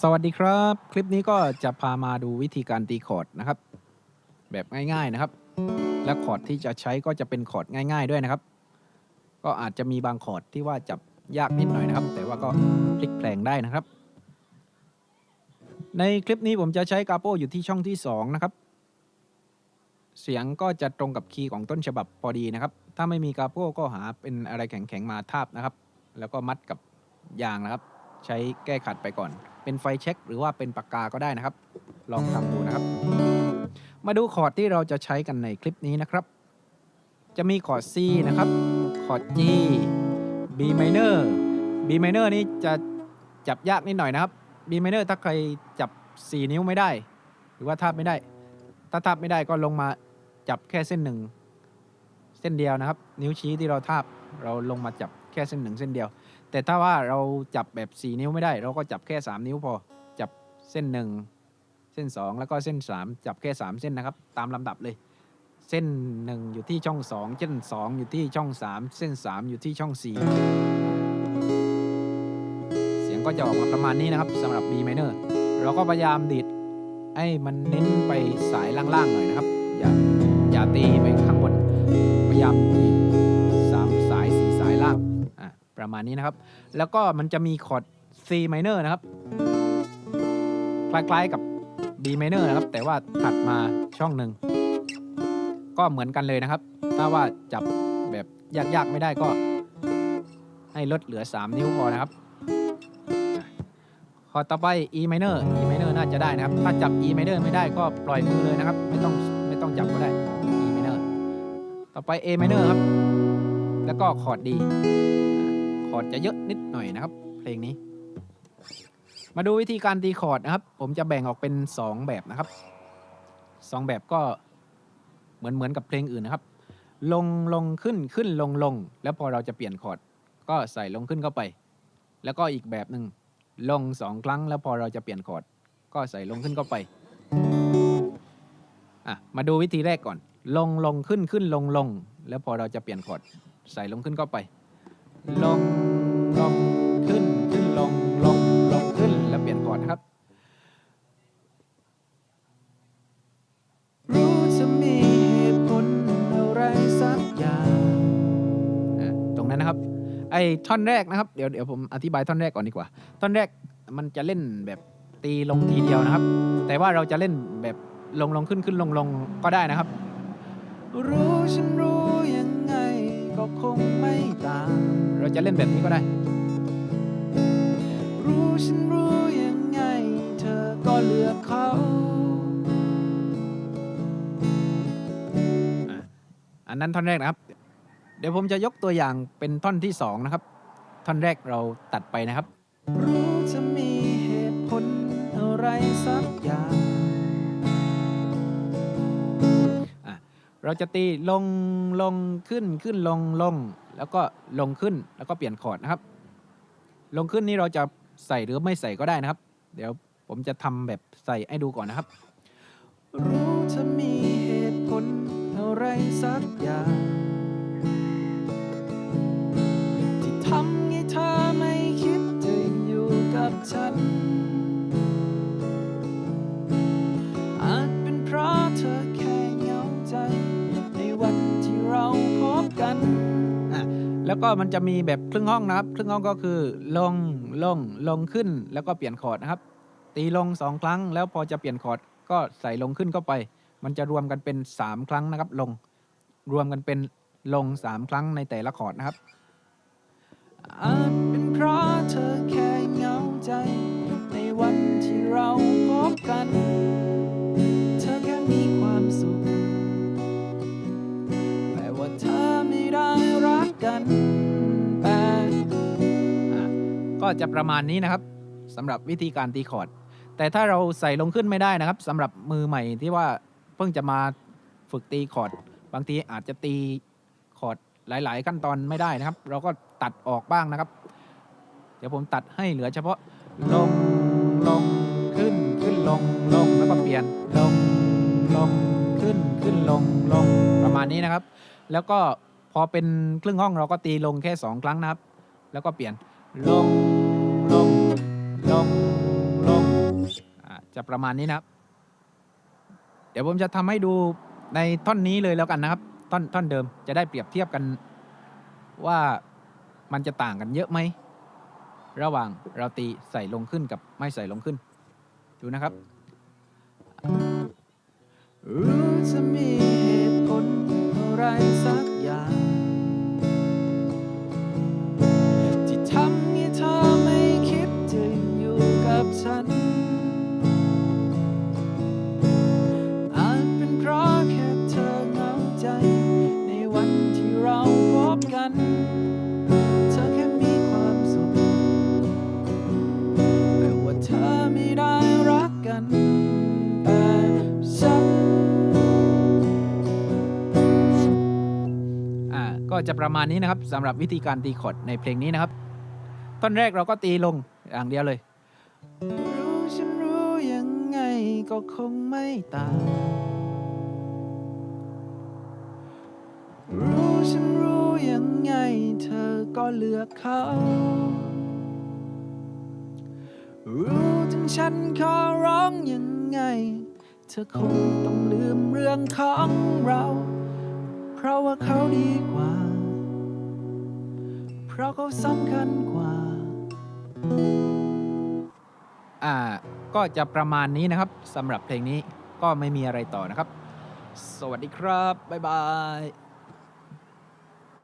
สวัสดีครับ คลิปนี้ก็จะพามาดูวิธีการตีคอร์ดนะครับ แบบง่ายๆนะครับ และคอร์ดที่จะใช้ก็จะเป็นคอร์ดง่าย ๆด้วยนะครับ ก็อาจจะมีบางคอร์ดที่ว่าจับยากนิดหน่อยนะครับ แต่ว่าก็พลิกแพลงได้นะครับ ในคลิปนี้ผมจะใช้กาโปอยู่ที่ช่องที่2นะครับเสียงก็จะตรงกับคีย์ของต้นฉบับพอดีนะครับ ถ้าไม่มีกาโปก็หาเป็นอะไรแข็งๆมาทาบนะครับ แล้วก็มัดกับยางนะครับ ใช้แก้ขัดไปก่อน เป็นไฟเช็ค หรือว่าเป็นปากกาก็ได้นะครับ ลองทำดูนะครับ มาดูคอร์ดที่เราจะใช้กันในคลิปนี้นะครับ จะมีคอร์ด C นะครับ คอร์ด G B minor B minor นี่จะจับยากนิดหน่อยนะครับ B minor ถ้าใครจับ 4 นิ้วไม่ได้ หรือว่าทาบไม่ได้ ถ้าทาบไม่ได้ก็ลงมาจับแค่เส้นหนึ่ง เส้นเดียวนะครับ นิ้วชี้ที่เราทาบเราลงมาจับ ค่เส้นหนึ่งเส้นเดียว แต่ถ้าว่าเราจับแบบ 4 นิ้วไม่ได้ เราก็จับแค่ 3 นิ้วพอ จับเส้น 1 เส้น 2 แล้วก็เส้น 3 จับแค่ 3 เส้นนะครับ ตามลำดับเลย เส้น 1 อยู่ที่ช่อง 2 เส้น 2 อยู่ที่ช่อง 3 เส้น 3 อยู่ที่ช่อง 4 เสียงก็จะออกมาประมาณนี้นะครับสำหรับ B minor เราก็พยายามดีดให้มันเน้นไปสายล่างๆหน่อยนะครับ อย่าอย่าตีไปข้าง ประมาณนี้นะครับ แล้วก็มันจะมีคอร์ด C minor นะครับ คล้ายๆกับ B minor นะครับ แต่ว่าถัดมาช่องหนึ่ง ก็เหมือนกันเลยนะครับ ถ้าว่าจับแบบยากๆไม่ได้ก็ให้ลดเหลือ 3 นิ้วพอนะครับคอร์ดต่อไป E minor E minor น่าจะได้นะครับ ถ้าจับ E minor ไม่ได้ก็ปล่อยมือเลยนะครับ ไม่ต้องไม่ต้องจับก็ได้ E minor ต่อไป A minor ครับ แล้วก็คอร์ด D คอร์ดจะเยอะนิดหน่อยนะครับ เพลงนี้ มาดูวิธีการตีคอร์ดนะครับ ผมจะแบ่งออกเป็น 2 แบบนะครับ 2 แบบก็เหมือนเหมือนกับเพลงอื่นนะครับ ลงลงขึ้นขึ้นลงลง แล้วพอเราจะเปลี่ยนคอร์ดก็ใส่ลงขึ้นเข้าไป แล้วก็อีกแบบหนึ่งลงสองครั้ง แล้วพอเราจะเปลี่ยนคอร์ดก็ใส่ลงขึ้นเข้าไปอะมาดูวิธีแรกก่อน ลงลงขึ้นขึ้นลงลง แล้วพอเราจะเปลี่ยนคอร์ดใส่ลงขึ้นเข้าไป ลงลงขึ้นขึ้นลงลงลงขึ้นแล้วเปลี่ยนคอนะครับ รู้จะมีเหตุผลอะไรสักอย่างตรงนั้นนะครับ ไอ้ท่อนแรกนะครับ เดี๋ยวเดี๋ยวผมอธิบายท่อนแรกก่อนดีกว่า ท่อนแรกมันจะเล่นแบบตีลงทีเดียวนะครับ แต่ว่าเราจะเล่นแบบลงลงขึ้นขึ้นลงลงก็ได้นะครับ รู้ฉันรู้ยังไงก็คงไม่ต่าง เราจะเล่นแบบนี้ก็ได้ รู้ฉันรู้ยังไง เธอก็เลือกเขาอะอันนั้นท่อนแรกนะครับ เดี๋ยวผมจะยกตัวอย่างเป็นท่อนที่สองนะครับ ท่อนแรกเราตัดไปนะครับ รู้จะมีเหตุผลอะไรสักอย่าง เราจะตีลงลงขึ้นขึ้นลงลง แล้วก็ลงขึ้นแล้วก็เปลี่ยนคอร์ดนะครับ ลงขึ้นนี่เราจะใส่หรือไม่ใส่ก็ได้นะครับ เดี๋ยวผมจะทำแบบใส่ให้ดูก่อนนะครับ รู้จะมีเหตุผลอะไรสักอย่าง แล้วก็มันจะมีแบบครึ่งห้องนะครับครึ่งห้องก็คือลงลงลงขึ้นแล้วก็เปลี่ยนคอร์ดนะครับ ตีลงสองครั้ง แล้วพอจะเปลี่ยนคอร์ดก็ใส่ลงขึ้นเข้าไป มันจะรวมกันเป็น3ครั้งนะครับ ลง รวมกันเป็นลง3ครั้งในแต่ละคอร์ดนะครับอาจเป็นเพราะเธอแค่เหงาใจ ในวันที่เราพบกัน ก็จะประมาณนี้นะครับสำหรับวิธีการตีคอร์ด แต่ถ้าเราใส่ลงขึ้นไม่ได้นะครับสำหรับมือใหม่ที่ว่าเพิ่งจะมาฝึกตีคอร์ด บางทีอาจจะตีคอร์ดหลาย ๆ ขั้นตอนไม่ได้นะครับ เราก็ตัดออกบ้างนะครับ เดี๋ยวผมตัดให้เหลือเฉพาะลงลงขึ้นขึ้นลงลงแล้วก็เปลี่ยนลงลงขึ้นขึ้นลงลงประมาณนี้นะครับ แล้วก็พอเป็นครึ่งห้องเราก็ตีลงแค่สองครั้งนะครับ แล้วก็เปลี่ยนลง งลงจะประมาณนี้นะครับ เดี๋ยวผมจะทำให้ดูในท่อนนี้เลยแล้วกันนะครับ ท่อนท่อนเดิมจะได้เปรียบเทียบกันว่ามันจะต่างกันเยอะไหม ระหว่างเราตีใส่ลงขึ้นกับไม่ใส่ลงขึ้น ดูนะครับรู้จะมีเหตุผลอะไรสัก ก็จะประมาณนี้นะครับสำหรับวิธีการตีคอร์ดในเพลงนี้นะครับท่อนแรกเราก็ตีลงอย่างเดียวเลยรู้ฉันรู้ยังไงก็คงไม่ต่างรู้ฉันรู้ยังไงเธอก็เลือกเขารู้ถึงฉันขอร้องยังไง เธอคงต้องลืมเรื่องของเรา เพราะว่าเขาดีกว่า เพราะเขาสำคัญกว่า อ่า ก็จะประมาณนี้นะครับสำหรับเพลงนี้ก็ไม่มีอะไรต่อนะครับ สวัสดีครับ บ๊ายบาย